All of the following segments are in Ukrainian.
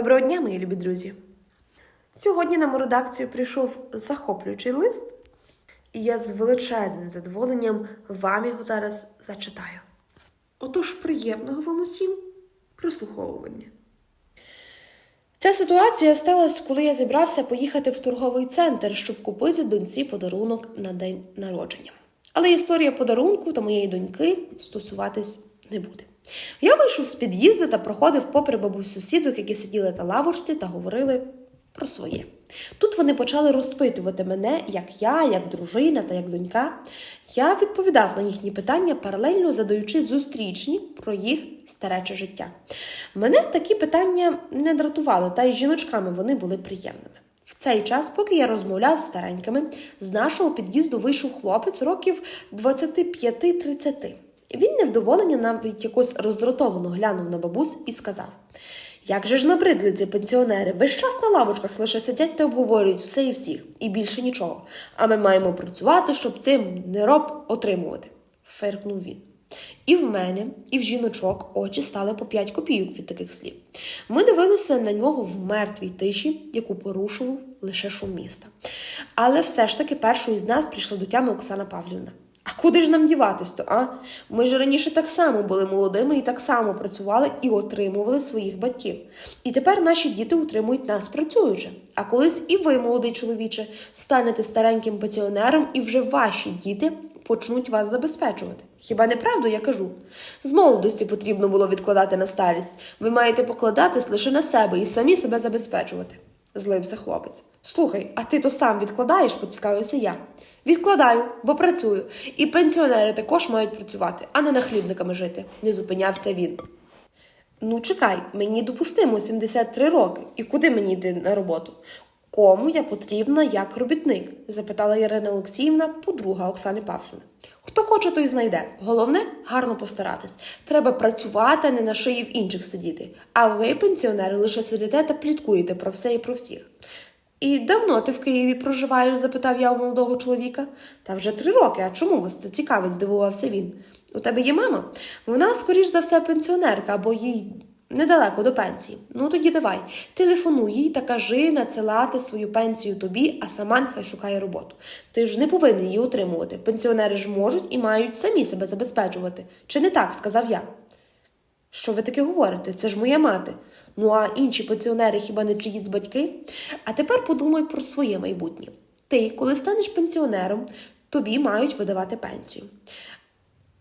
Доброго дня, мої любі друзі! Сьогодні нам у редакцію прийшов захоплюючий лист, і я з величезним задоволенням вам його зараз зачитаю. Отож, приємного вам усім прослуховування. Ця ситуація сталася, коли я зібрався поїхати в торговий центр, щоб купити доньці подарунок на день народження. Але історія подарунку та моєї доньки стосуватись не буде. Я вийшов з під'їзду та проходив попри бабусь сусідок, які сиділи на лавочці та говорили про своє. Тут вони почали розпитувати мене, як я, як дружина та як донька. Я відповідав на їхні питання, паралельно задаючи зустрічні про їх старече життя. Мене такі питання не дратували, та й жіночками вони були приємними. В цей час, поки я розмовляв з старенькими, з нашого під'їзду вийшов хлопець років 25-30. Він невдоволення навіть якось роздратовано глянув на бабусь і сказав: Як же ж набридли ці пенсіонери? Весь час на лавочках лише сидять та обговорюють все і всіх, і більше нічого. А ми маємо працювати, щоб цим нероб отримувати, фиркнув він. І в мене, і в жіночок очі стали по 5 копійок від таких слів. Ми дивилися на нього в мертвій тиші, яку порушував лише шум міста. Але все ж таки першою з нас прийшла до тями Оксана Павлівна. А куди ж нам діватись то, а? Ми ж раніше так само були молодими і так само працювали і отримували своїх батьків. І тепер наші діти утримують нас працюючи. А колись і ви, молодий чоловіче, станете стареньким пенсіонером, і вже ваші діти почнуть вас забезпечувати. Хіба не правду я кажу? З молодості потрібно було відкладати на старість. Ви маєте покладатись лише на себе і самі себе забезпечувати. Злився хлопець. Слухай, а ти то сам відкладаєш, поцікавився я. Відкладаю, бо працюю. І пенсіонери також мають працювати, а не нахлібниками жити, не зупинявся він. Ну, чекай, мені допустимо 73 роки. І куди мені йти на роботу? Кому я потрібна як робітник? запитала Ірина Олексіївна, подруга Оксани Павлівни. Хто хоче, той знайде. Головне гарно постаратись. Треба працювати, а не на шиї в інших сидіти. А ви, пенсіонери, лише сидите та пліткуєте про все і про всіх. І давно ти в Києві проживаєш? запитав я у молодого чоловіка. Та вже три роки. А чому вас це цікавить? здивувався він. У тебе є мама? Вона, скоріш за все, пенсіонерка, або їй недалеко до пенсії. Ну тоді давай, телефонуй їй та кажи надсилати свою пенсію тобі, а сама нехай шукає роботу. Ти ж не повинен її утримувати. Пенсіонери ж можуть і мають самі себе забезпечувати. Чи не так? сказав я. Що ви таке говорите? Це ж моя мати. Ну а інші пенсіонери хіба не чиїсь батьки? А тепер подумай про своє майбутнє. Ти, коли станеш пенсіонером, тобі мають видавати пенсію.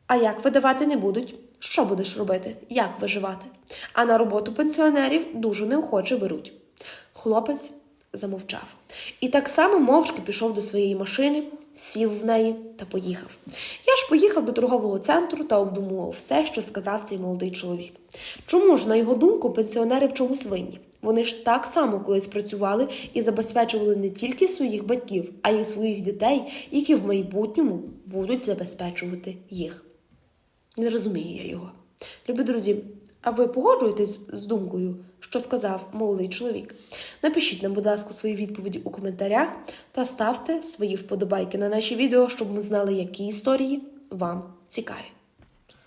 А як видавати не будуть? Що будеш робити? Як виживати? А на роботу пенсіонерів дуже неохоче беруть. Хлопець замовчав. І так само мовчки пішов до своєї машини, сів в неї та поїхав. Я ж поїхав до торгового центру та обдумував все, що сказав цей молодий чоловік. Чому ж, на його думку, пенсіонери в чомусь винні? Вони ж так само колись працювали і забезпечували не тільки своїх батьків, а й своїх дітей, які в майбутньому будуть забезпечувати їх. Не розумію я його. Любі друзі, а ви погоджуєтесь з думкою, що сказав молодий чоловік? Напишіть нам, будь ласка, свої відповіді у коментарях та ставте свої вподобайки на наші відео, щоб ми знали, які історії вам цікаві.